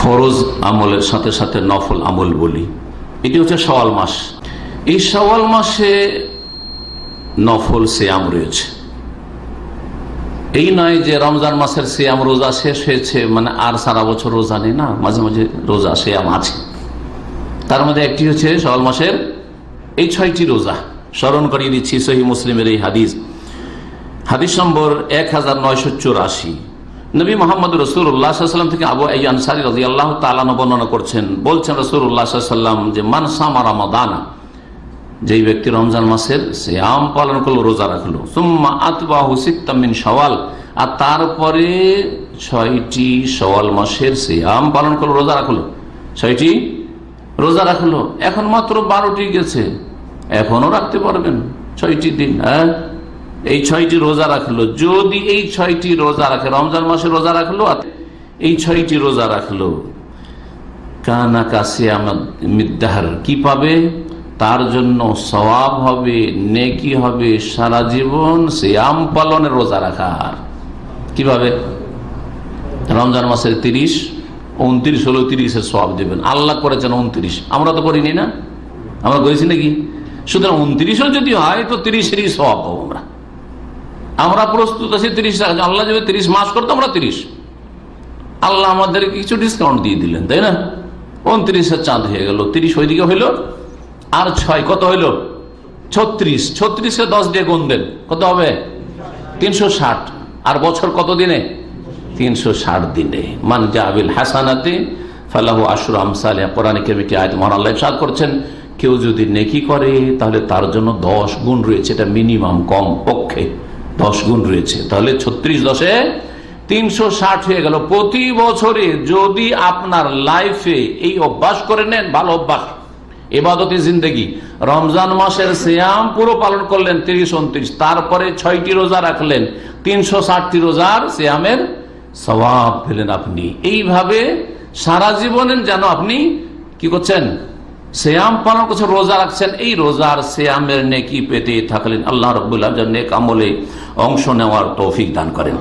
ফরজ আমলের সাথে সাথে নফল আমল বলি, এটি হচ্ছে সওয়াল মাস। এই সওয়াল মাসে নফল সিয়াম রয়েছে। এই নয় যে রমজান মাসের সিয়াম রোজা শেষ হয়েছে মানে আর সারা বছর রোজা নেই, না, মাঝে মাঝে রোজা সিয়াম আছে। তার মধ্যে একটি হচ্ছে সওয়াল মাসের এই ছয়টি রোজা, স্মরণ করিয়ে দিচ্ছি সহি মুসলিমের এই হাদিস। হাদিস নম্বর এক হাজার নয়শো চুরাশি। নবী মোহাম্মদ রসুল্লাহাম থেকে আবু এই আনসারি রাজি আল্লাহ তালানো বর্ণনা করছেন, বলছেন রসুল্লাহাম যে, মান সামা রামাদানা যেই ব্যক্তি রমজান মাসের আম পালন করল, রোজা রাখল, সুম্মা আতবাহু সিত্তামিন সওয়াল আর তারপরে ছয়টি সওয়াল মাসের আম পালন করল, রোজা রাখল, ছয়টি রোজা রাখল, এখন মাত্র বারোটি গেছে এখনও রাখতে পারবেন, ছয়টি দিন হ্যাঁ? এই ছয়টি রোজা রাখল। যদি এই ছয়টি রোজা রাখে, রমজান মাসে রোজা রাখল আর এই ছয়টি রোজা রাখল, কানা কাছে মিদ্দাহার কি পাবে? তার জন্য সবাব হবে, নেকি হবে, সারা জীবন সে আম পালনের রোজা রাখার। কীভাবে রমজান মাসের তিরিশ, উনত্রিশ হলো তিরিশের সব দেবেন। আল্লাহ করেছেন উনত্রিশ। আমরা তো করিনি না? আমরা করেছি নাকি? সুতরাং উনত্রিশও যদি হয়, তো তিরিশেরই সব পাবো আমরা। আমরা প্রস্তুত আছি তিরিশ টাকা আল্লাহ যদি তিরিশ মাস করতো, আমরা তিরিশ। আল্লাহ আমাদের কিছু ডিসকাউন্ট দিয়ে দিলেন, তাই না? উনত্রিশের চাঁদ হয়ে গেল, তিরিশ ওইদিকে হইল, আর ছয়, কত হইল? ছত্রিশ। ছত্রিশে দশ দিয়ে গুণ দেন, কত হবে? তিনশো ষাট। আর বছর কত দিনে? তিনশো ষাট দিনে। মান জাবিল হাসানাতে, ফালাহু আশুর আমসালিয়া কোরআন কেমিটি আয়ত মহান আল্লাহ সাদ করছেন, কেউ যদি নেকি করে, তাহলে তার জন্য দশ গুণ রয়েছে, এটা মিনিমাম কম পক্ষে। দশ গুণ রয়েছে। তাহলে ছত্রিশ দশে তিনশো ষাট হয়ে গেল। প্রতি বছরে যদি আপনার লাইফে এই অভ্যাস করে নেন, ভালো অভ্যাস। এবাদতি জিন্দগি। রমজান মাসের শ্যাম পুরো পালন করলেন তিরিশ উনত্রিশ। তারপরে ছয়টি রোজা রাখলেন। তিনশো ষাটটি রোজার শ্যামের স্বভাব পেলেন আপনি। এইভাবে সারা জীবনের যেন আপনি কি করছেন? শ্যাম পালন করছেন, রোজা রাখছেন, এই রোজার শ্যামের নেকি পেতে থাকলেন আল্লাহ রবুল্লাহ নেক আমলে অংশ নেওয়ার তৌফিক দান করেন।